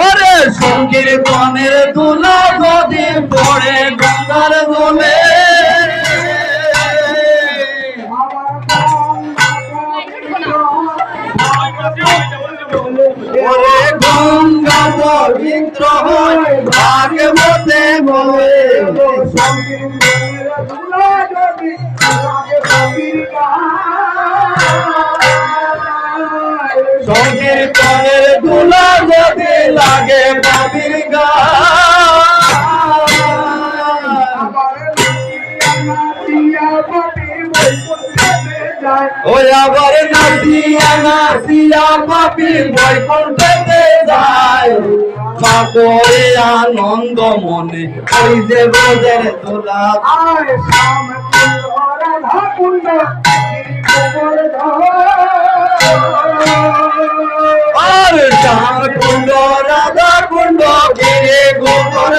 ওরে সংকীর্তনের দুলা যদি পড়ে গঙ্গার বলে ওরে গঙ্গা পবিত্র হয় ভাগবতে বলে। লাগে বাবির ওই আবার নাচিয়া নাচিয়া পাপি বৈকুণ্ঠতে যায়। মা করে আনন্দ মনে ওই যে বোঝের তোলা। আর চার কুণ্ড রাধা কুণ্ড গিরে গোবর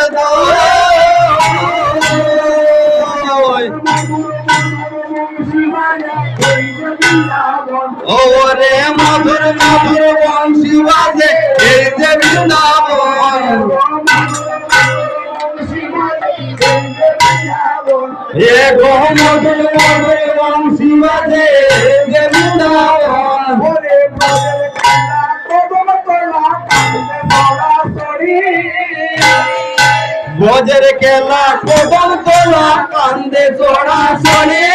ওরে মধুর মধুর বংশী বাজে, এই যে বৃন্দাবন। এ গো মধুর মধুর বংশী বাজে ভোজের কেলা কদম তোলা কান্দে চড়া শনি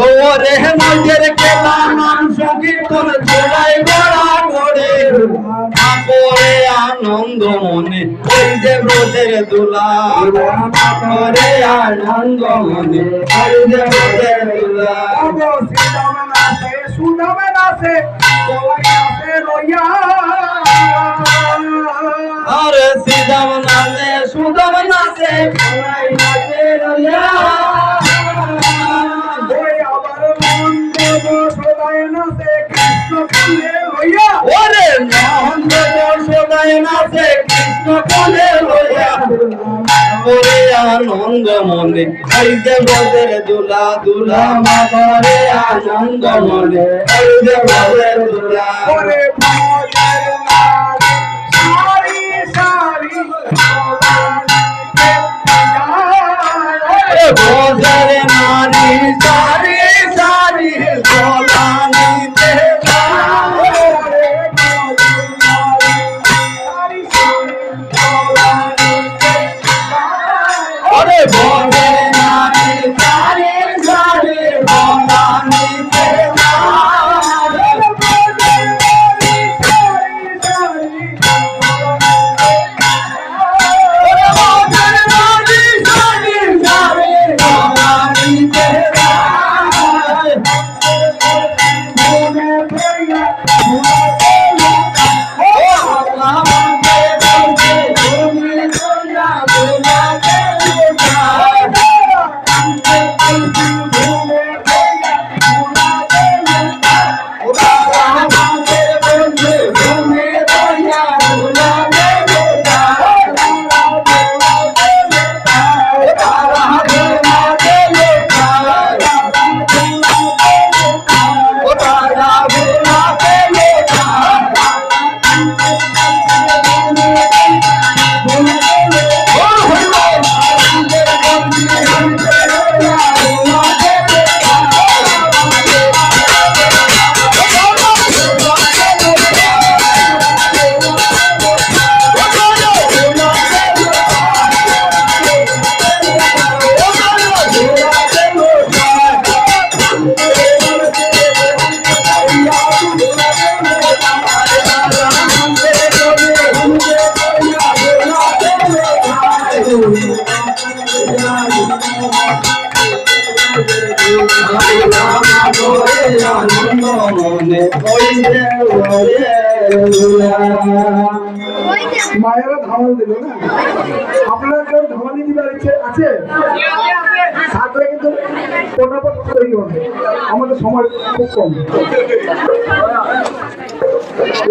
ও রে ভোজের কেলা নাম সংকীর্তন চড়াই গড়া করে করে আনন্দ মনে, ওই যে ব্রজের দুলা। আনন্দ মনে, ওই যে ব্রজের দুলা। আরে সিদাম নাচে সুদাম নাচে সবাই নাচে রইয়া। ওরে নন্দ যশোদায় নাচে কৃষ্ণ কোলে লইয়া ওরে আনন্দ মনে, এই যে বদের দুলা দুলা, মাগরে আনন্দ মনে, এই যে বদের দুলা মায়েরা ধামাল দিল না? আপনার কেউ ধামালি দিবার ইচ্ছে আছে? থাকলে কিন্তু পটাপট আমাদের সময় খুব কম।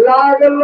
লাগল